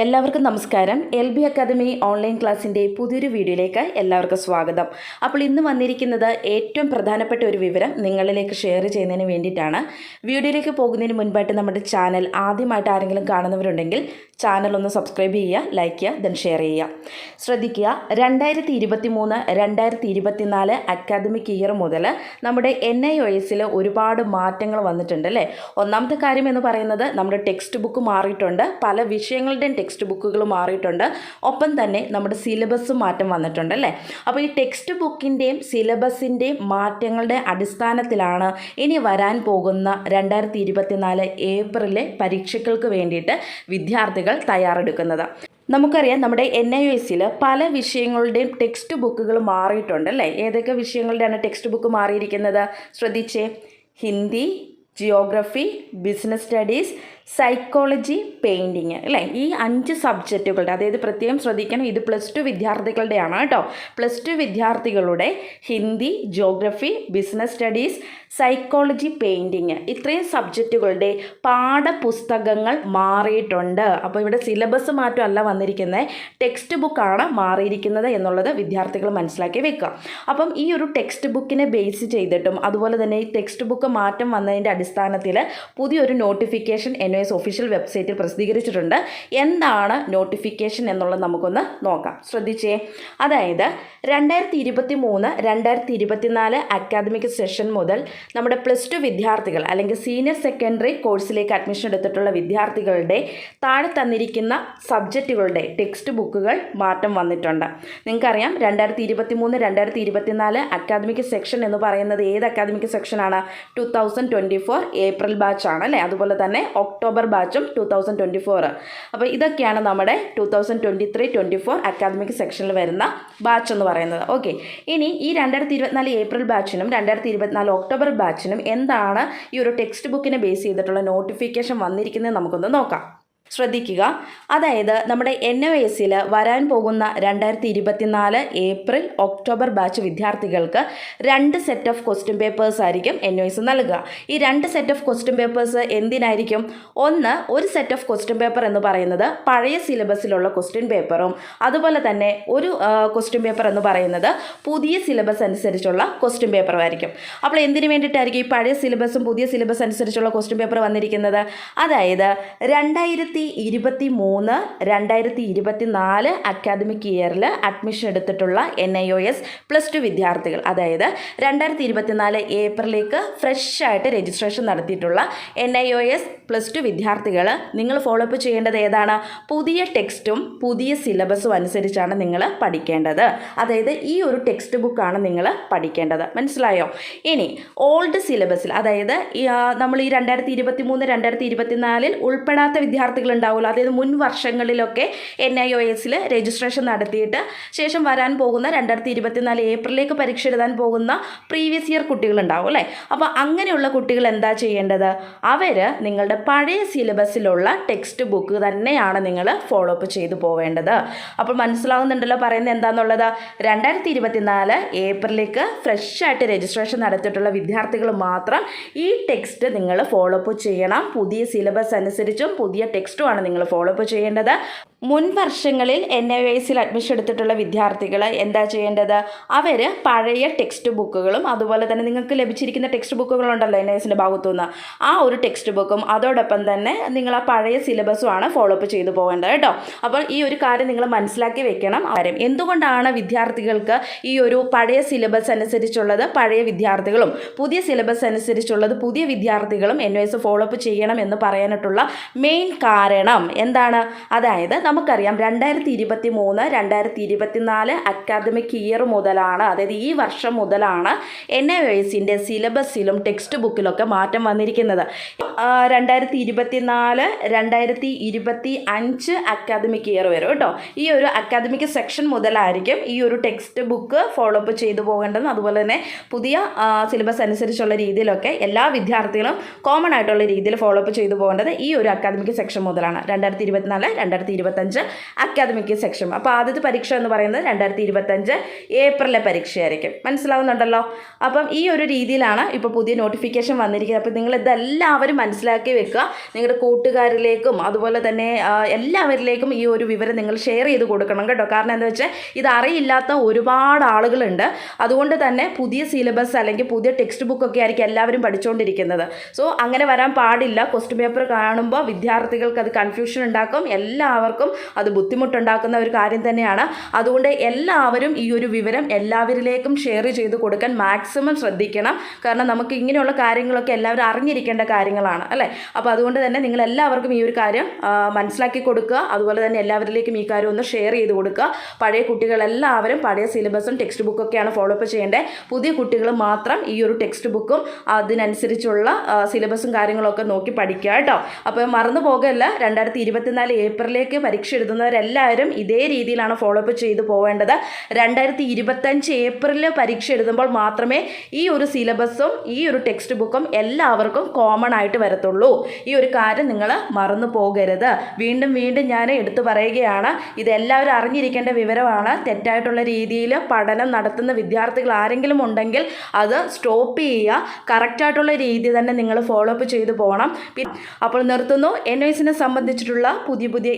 എല്ലാവർക്കും നമസ്കാരം. L B academy online ക്ലാസ്സിന്റെ പുതിയൊരു വീഡിയോയിലേക്ക് എല്ലാവർക്കും സ്വാഗതം. അപ്പോൾ ഇന്ന് വന്നിരിക്കുന്നത് ഏറ്റവും പ്രധാനപ്പെട്ട ഒരു വിവരം നിങ്ങളിലേക്ക് ഷെയർ ചെയ്യുന്നതിന് വേണ്ടിയിട്ടാണ്. വീഡിയോയിലേക്ക് പോകുന്നതിന് മുൻപായിട്ട് നമ്മുടെ ചാനൽ ആദ്യമായിട്ട് ആരെങ്കിലും കാണുന്നവരുണ്ടെങ്കിൽ ചാനൽ ഒന്ന് സബ്സ്ക്രൈബ് ചെയ്യുക ലൈക്ക് ചെയ്യുക ദെൻ ഷെയർ ചെയ്യുക. ശ്രദ്ധിക്കുക രണ്ടായിരത്തി ഇരുപത്തി മൂന്ന് രണ്ടായിരത്തി ഇരുപത്തിനാല് അക്കാദമിക് ഇയർ മുതൽ നമ്മുടെ എൻ ഐ ഒ എസിൽ ഒരുപാട് മാറ്റങ്ങൾ വന്നിട്ടുണ്ട് അല്ലേ? ഒന്നാമത്തെ കാര്യം എന്ന് പറയുന്നത് നമ്മുടെ ടെക്സ്റ്റ് ബുക്ക് മാറിയിട്ടുണ്ട്. പല വിഷയങ്ങളുടെയും ടെക്സ്റ്റ് ബുക്കുകൾ മാറിയിട്ടുണ്ട്. ഒപ്പം തന്നെ നമ്മുടെ സിലബസ് മാറ്റം വന്നിട്ടുണ്ട് അല്ലേ? അപ്പോൾ ഈ ടെക്സ്റ്റ് ബുക്കിന്റെയും സിലബസിന്റെയും മാറ്റങ്ങളുടെ അടിസ്ഥാനത്തിലാണ് ഇനി വരാൻ പോകുന്ന രണ്ടായിരത്തി ഇരുപത്തിനാല് ഏപ്രിലെ പരീക്ഷകൾക്ക് വേണ്ടിയിട്ട് വിദ്യാർത്ഥികൾ തയ്യാറെടുക്കുന്നത്. നമുക്കറിയാം നമ്മുടെ എൻ ഐ എസിൽ പല വിഷയങ്ങളുടെയും ടെക്സ്റ്റ് ബുക്കുകൾ മാറിയിട്ടുണ്ട് അല്ലേ? ഏതൊക്കെ വിഷയങ്ങളുടെയാണ് ടെക്സ്റ്റ് ബുക്ക് മാറിയിരിക്കുന്നത്? ശ്രദ്ധിച്ചേ. Hindi geography business studies psychology painting അല്ലേ? ഈ അഞ്ച് സബ്ജക്റ്റുകളുടെ അതായത് പ്രത്യേകം ശ്രദ്ധിക്കണം ഇത് പ്ലസ് ടു വിദ്യാർത്ഥികളുടെയാണ് കേട്ടോ. പ്ലസ് ടു വിദ്യാർത്ഥികളുടെ Hindi geography business studies psychology painting ഇത്രയും സബ്ജക്റ്റുകളുടെ പാഠപുസ്തകങ്ങൾ മാറിയിട്ടുണ്ട്. അപ്പോൾ ഇവിടെ സിലബസ് മാറ്റമല്ല വന്നിരിക്കുന്നത് ടെക്സ്റ്റ് ബുക്കാണ് മാറിയിരിക്കുന്നത് എന്നുള്ളത് വിദ്യാർത്ഥികൾ മനസ്സിലാക്കി വെക്കുക. അപ്പം ഈ ഒരു ടെക്സ്റ്റ് ബുക്കിനെ ബേസ് ചെയ്തിട്ടും അതുപോലെ തന്നെ ഈ ടെക്സ്റ്റ് ബുക്ക് മാറ്റം വന്നതിന്റെ അടിസ്ഥാനത്തിൽ പുതിയൊരു നോട്ടിഫിക്കേഷൻ എൻ എസ് ഒഫീഷ്യൽ വെബ്സൈറ്റിൽ പ്രസിദ്ധീകരിച്ചിട്ടുണ്ട്. എന്താണ് നോട്ടിഫിക്കേഷൻ എന്നുള്ളത് നമുക്കൊന്ന് നോക്കാം. ശ്രദ്ധിച്ചേ. അതായത് രണ്ടായിരത്തി ഇരുപത്തി മൂന്ന് രണ്ടായിരത്തി ഇരുപത്തിനാല് അക്കാദമിക് സെഷൻ മുതൽ നമ്മുടെ പ്ലസ് ടു വിദ്യാർത്ഥികൾ അല്ലെങ്കിൽ സീനിയർ സെക്കൻഡറി കോഴ്സിലേക്ക് അഡ്മിഷൻ എടുത്തിട്ടുള്ള വിദ്യാർത്ഥികളുടെ താഴെ തന്നിരിക്കുന്ന സബ്ജക്റ്റുകളുടെ ടെക്സ്റ്റ് ബുക്കുകൾ മാറ്റം വന്നിട്ടുണ്ട്. നിങ്ങൾക്കറിയാം രണ്ടായിരത്തി ഇരുപത്തി മൂന്ന് രണ്ടായിരത്തി ഇരുപത്തിനാല് അക്കാദമിക് സെക്ഷൻ എന്ന് പറയുന്നത് ഏത് അക്കാദമിക് സെക്ഷനാണ് two thousand twenty four April ബാച്ചാണ് അല്ലേ? അതുപോലെ തന്നെ ഒക്ടോബർ ബാച്ചും ടു തൗസൻഡ് ട്വന്റി ഫോർ അപ്പോൾ ഇതൊക്കെയാണ് നമ്മുടെ two thousand twenty three twenty four academic സെക്ഷനിൽ വരുന്ന ബാച്ച് എന്ന് പറയുന്നത്. ഓക്കെ ഇനി ഈ രണ്ടായിരത്തി ഇരുപത്തിനാല് ഏപ്രിൽ ബാച്ചിനും രണ്ടായിരത്തി ഇരുപത്തിനാല് ഒക്ടോബർ ബാച്ചിനും എന്താണ് ഈ ഒരു ടെക്സ്റ്റ് ബുക്കിനെ ബേസ് ചെയ്തിട്ടുള്ള നോട്ടിഫിക്കേഷൻ വന്നിരിക്കുന്നത് നമുക്കൊന്ന് നോക്കാം. ശ്രദ്ധിക്കുക. അതായത് നമ്മുടെ എൻ ഒ എസിൽ വരാൻ പോകുന്ന രണ്ടായിരത്തി ഇരുപത്തിനാല് ഏപ്രിൽ ഒക്ടോബർ ബാച്ച് വിദ്യാർത്ഥികൾക്ക് രണ്ട് സെറ്റ് ഓഫ് ക്വസ്റ്റ്യൻ പേപ്പേഴ്സ് ആയിരിക്കും എൻ ഒ എസ് നൽകുക. ഈ രണ്ട് സെറ്റ് ഓഫ് ക്വസ്റ്റ്യൻ പേപ്പേഴ്സ് എന്തിനായിരിക്കും? ഒന്ന് ഒരു സെറ്റ് ഓഫ് ക്വസ്റ്റ്യൻ പേപ്പർ എന്ന് പറയുന്നത് പഴയ സിലബസിലുള്ള ക്വസ്റ്റ്യൻ പേപ്പറും അതുപോലെ തന്നെ ഒരു ക്വസ്റ്റ്യൻ പേപ്പർ എന്ന് പറയുന്നത് പുതിയ സിലബസ് അനുസരിച്ചുള്ള ക്വസ്റ്റ്യൻ പേപ്പറും ആയിരിക്കും. അപ്പോൾ എന്തിനു വേണ്ടിയിട്ടായിരിക്കും ഈ പഴയ സിലബസും പുതിയ സിലബസ് അനുസരിച്ചുള്ള ക്വസ്റ്റ്യൻ പേപ്പർ വന്നിരിക്കുന്നത്? അതായത് രണ്ടായിരത്തി ഇരുപത്തി മൂന്ന് രണ്ടായിരത്തി ഇരുപത്തി നാല് അക്കാദമിക് ഇയറിൽ അഡ്മിഷൻ എടുത്തിട്ടുള്ള N I O S plus two വിദ്യാർത്ഥികൾ. അതായത് രണ്ടായിരത്തി ഇരുപത്തിനാല് ഏപ്രിലേക്ക് ഫ്രഷ് ആയിട്ട് രജിസ്ട്രേഷൻ നടത്തിയിട്ടുള്ള N I O S plus two വിദ്യാർത്ഥികൾ നിങ്ങൾ ഫോളോ അപ്പ് ചെയ്യേണ്ടത് ഏതാണ്? പുതിയ ടെക്സ്റ്റും പുതിയ സിലബസും അനുസരിച്ചാണ് നിങ്ങൾ പഠിക്കേണ്ടത്. അതായത് ഈ ഒരു ടെക്സ്റ്റ് ബുക്കാണ് നിങ്ങൾ പഠിക്കേണ്ടത്. മനസ്സിലായോ? ഇനി ഓൾഡ് സിലബസിൽ അതായത് നമ്മൾ ഈ രണ്ടായിരത്തി ഇരുപത്തി മൂന്ന് രണ്ടായിരത്തി ഇരുപത്തിനാലിൽ ഉൾപ്പെടാത്ത വിദ്യാർത്ഥികൾ ഉണ്ടാവുമല്ലോ അതായത് മുൻ വർഷങ്ങളിലൊക്കെ എൻ ഐ ഒ എസിൽ രജിസ്ട്രേഷൻ നടത്തിയിട്ട് ശേഷം വരാൻ പോകുന്ന രണ്ടായിരത്തി ഇരുപത്തിനാല് ഏപ്രിലേക്ക് പരീക്ഷ എഴുതാൻ പോകുന്ന പ്രീവിയസ് ഇയർ കുട്ടികളുണ്ടാവും അല്ലേ? അപ്പോൾ അങ്ങനെയുള്ള കുട്ടികൾ എന്താ ചെയ്യേണ്ടത്? അവർ നിങ്ങളുടെ പഴയ സിലബസിലുള്ള ടെക്സ്റ്റ് ബുക്ക് തന്നെയാണ് നിങ്ങൾ ഫോളോ അപ്പ് ചെയ്തു പോവേണ്ടത്. അപ്പോൾ മനസ്സിലാവുന്നുണ്ടല്ലോ പറയുന്നത് എന്താണെന്നുള്ളത് രണ്ടായിരത്തി ഇരുപത്തിനാല് ഏപ്രിലേക്ക് ഫ്രഷ് ആയിട്ട് രജിസ്ട്രേഷൻ നടത്തിയിട്ടുള്ള വിദ്യാർത്ഥികൾ മാത്രം ഈ ടെക്സ്റ്റ് നിങ്ങൾ ഫോളോ അപ്പ് ചെയ്യണം. പുതിയ സിലബസ് അനുസരിച്ചും പുതിയ ടെക്സ്റ്റുമാണ് നിങ്ങൾ ഫോളോ അപ്പ് ചെയ്യേണ്ടത്. മുൻ വർഷങ്ങളിൽ എൻ ഐ എസിൽ അഡ്മിഷൻ എടുത്തിട്ടുള്ള വിദ്യാർത്ഥികൾ എന്താ ചെയ്യേണ്ടത്? അവർ പഴയ ടെക്സ്റ്റ് ബുക്കുകളും അതുപോലെ തന്നെ നിങ്ങൾക്ക് ലഭിച്ചിരിക്കുന്ന ടെക്സ്റ്റ് ബുക്കുകളുണ്ടല്ലോ എൻ ഐ എസിന്റെ ഭാഗത്തുനിന്ന്. ആ ഒരു ടെക്സ്റ്റ് ബുക്കും അതോടൊപ്പം തന്നെ നിങ്ങൾ ആ പഴയ സിലബസുമാണ് ഫോളോ അപ്പ് ചെയ്തു പോകേണ്ടത് കേട്ടോ. അപ്പോൾ ഈ ഒരു കാര്യം നിങ്ങൾ മനസ്സിലാക്കി വെക്കണം. കാര്യം എന്തുകൊണ്ടാണ് വിദ്യാർത്ഥികൾക്ക് ഈ ഒരു പഴയ സിലബസ് അനുസരിച്ചുള്ളത് പഴയ വിദ്യാർത്ഥികളും പുതിയ സിലബസ് അനുസരിച്ചുള്ളത് പുതിയ വിദ്യാർത്ഥികളും എൻ എസ് ഫോളോ അപ്പ് ചെയ്യണം എന്ന് പറയാനായിട്ടുള്ള മെയിൻ കാരണം എന്താണ്? അതായത് നമുക്കറിയാം രണ്ടായിരത്തി ഇരുപത്തി മൂന്ന് രണ്ടായിരത്തി ഇരുപത്തിനാല് അക്കാദമിക് ഇയർ മുതലാണ് അതായത് ഈ വർഷം മുതലാണ് എൻ ഐ എസിന്റെ സിലബസിലും ടെക്സ്റ്റ് ബുക്കിലൊക്കെ മാറ്റം വന്നിരിക്കുന്നത്. രണ്ടായിരത്തി ഇരുപത്തിനാല് രണ്ടായിരത്തി ഇരുപത്തി അഞ്ച് അക്കാദമിക് ഇയർ വരും കേട്ടോ. ഈ ഒരു അക്കാദമിക് സെക്ഷൻ മുതലായിരിക്കും ഈ ഒരു ടെക്സ്റ്റ് ബുക്ക് ഫോളോ അപ്പ് ചെയ്തു പോകേണ്ടത്. അതുപോലെ തന്നെ പുതിയ സിലബസ് അനുസരിച്ചുള്ള രീതിയിലൊക്കെ എല്ലാ വിദ്യാർത്ഥികളും കോമൺ ആയിട്ടുള്ള രീതിയിൽ ഫോളോ അപ്പ് ചെയ്തു പോകേണ്ടത് ഈ ഒരു അക്കാദമിക് സെക്ഷൻ മുതലാണ്. രണ്ടായിരത്തി ഇരുപത്തിനാല് രണ്ടായിരത്തി ഇരുപത്തി ഇരുപത്തഞ്ച് അക്കാദമിക് സെക്ഷൻ അപ്പോൾ ആദ്യത്തെ പരീക്ഷ എന്ന് പറയുന്നത് രണ്ടായിരത്തി ഇരുപത്തഞ്ച് ഏപ്രിലെ പരീക്ഷയായിരിക്കും. മനസ്സിലാവുന്നുണ്ടല്ലോ? അപ്പം ഈ ഒരു രീതിയിലാണ് ഇപ്പോൾ പുതിയ നോട്ടിഫിക്കേഷൻ വന്നിരിക്കുന്നത്. അപ്പോൾ നിങ്ങൾ ഇതെല്ലാവരും മനസ്സിലാക്കി വെക്കുക. നിങ്ങളുടെ കൂട്ടുകാരിലേക്കും അതുപോലെ തന്നെ എല്ലാവരിലേക്കും ഈ ഒരു വിവരം നിങ്ങൾ ഷെയർ ചെയ്ത് കൊടുക്കണം കേട്ടോ. കാരണം എന്താ വെച്ചാൽ ഇത് അറിയില്ലാത്ത ഒരുപാട് ആളുകളുണ്ട്. അതുകൊണ്ട് തന്നെ പുതിയ സിലബസ് അല്ലെങ്കിൽ പുതിയ ടെക്സ്റ്റ് ബുക്കൊക്കെ ആയിരിക്കും എല്ലാവരും പഠിച്ചുകൊണ്ടിരിക്കുന്നത് സോ അങ്ങനെ വരാൻ പാടില്ല. ക്വസ്റ്റ്യൻ പേപ്പർ കാണുമ്പോൾ വിദ്യാർത്ഥികൾക്ക് അത് കൺഫ്യൂഷൻ ഉണ്ടാക്കും. എല്ലാവർക്കും അത് ബുദ്ധിമുട്ടുണ്ടാക്കുന്ന ഒരു കാര്യം തന്നെയാണ്. അതുകൊണ്ട് എല്ലാവരും ഈ ഒരു വിവരം എല്ലാവരിലേക്കും ഷെയർ ചെയ്ത് കൊടുക്കാൻ മാക്സിമം ശ്രദ്ധിക്കണം. കാരണം നമുക്ക് ഇങ്ങനെയുള്ള കാര്യങ്ങളൊക്കെ എല്ലാവരും അറിഞ്ഞിരിക്കേണ്ട കാര്യങ്ങളാണ് അല്ലേ? അപ്പോൾ അതുകൊണ്ട് തന്നെ നിങ്ങൾ എല്ലാവർക്കും ഈ ഒരു കാര്യം മനസ്സിലാക്കി കൊടുക്കുക. അതുപോലെ തന്നെ എല്ലാവരിലേക്കും ഈ കാര്യം ഒന്ന് ഷെയർ ചെയ്ത് കൊടുക്കുക. പഴയ കുട്ടികളെല്ലാവരും പഴയ സിലബസും ടെക്സ്റ്റ് ബുക്കൊക്കെയാണ് ഫോളോ അപ്പ് ചെയ്യേണ്ടത് പുതിയ കുട്ടികൾ മാത്രം ഈ ഒരു ടെക്സ്റ്റ് ബുക്കും അതിനനുസരിച്ചുള്ള സിലബസും കാര്യങ്ങളൊക്കെ നോക്കി പഠിക്കുക കേട്ടോ. അപ്പോൾ മറന്നു പോകല്ല രണ്ടായിരത്തി ഇരുപത്തിനാല് ഏപ്രിലേക്ക് എഴുതുന്നവരെല്ലാവരും ഇതേ രീതിയിലാണ് ഫോളോ അപ്പ് ചെയ്തു പോവേണ്ടത്. രണ്ടായിരത്തി ഇരുപത്തഞ്ച് ഏപ്രിലിൽ പരീക്ഷ എഴുതുമ്പോൾ മാത്രമേ ഈ ഒരു സിലബസും ഈ ഒരു ടെക്സ്റ്റ് ബുക്കും എല്ലാവർക്കും കോമൺ ആയിട്ട് വരത്തുള്ളൂ. ഈ ഒരു കാര്യം നിങ്ങൾ മറന്നു പോകരുത്. വീണ്ടും വീണ്ടും ഞാൻ എടുത്തു പറയുകയാണ് ഇതെല്ലാവരും അറിഞ്ഞിരിക്കേണ്ട വിവരമാണ്. തെറ്റായിട്ടുള്ള രീതിയിൽ പഠനം നടത്തുന്ന വിദ്യാർത്ഥികൾ ആരെങ്കിലും ഉണ്ടെങ്കിൽ അത് സ്റ്റോപ്പ് ചെയ്യുക. കറക്റ്റായിട്ടുള്ള രീതി തന്നെ നിങ്ങൾ ഫോളോ അപ്പ് ചെയ്തു പോകണം അപ്പോൾ നിർത്തുന്നു. എൻ സംബന്ധിച്ചിട്ടുള്ള പുതിയ പുതിയ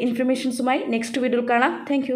ഇൻഫർമേഷൻസുമായി നെക്സ്റ്റ് വീഡിയോയിൽ കാണാം. താങ്ക്